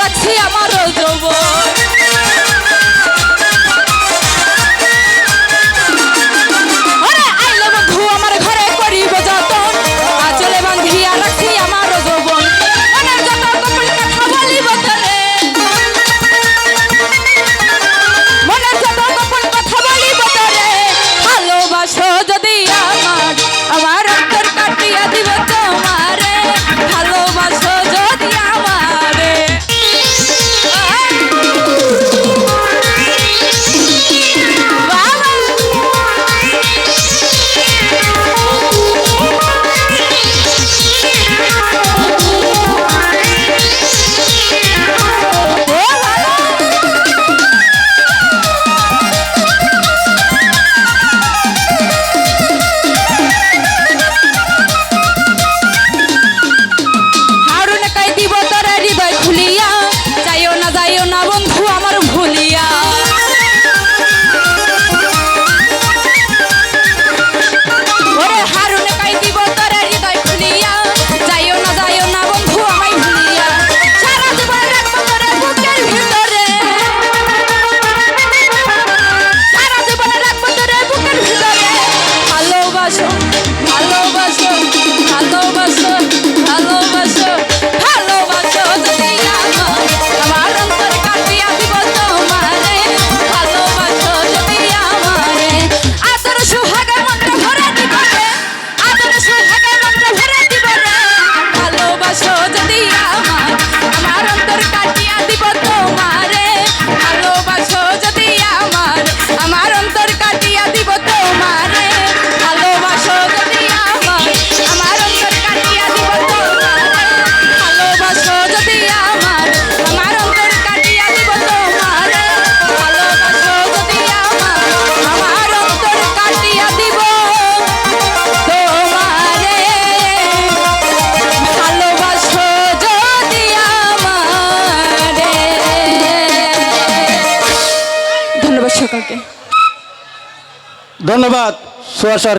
রাখছি আমার যৌবন। ধন্যবাদ সুয়াশার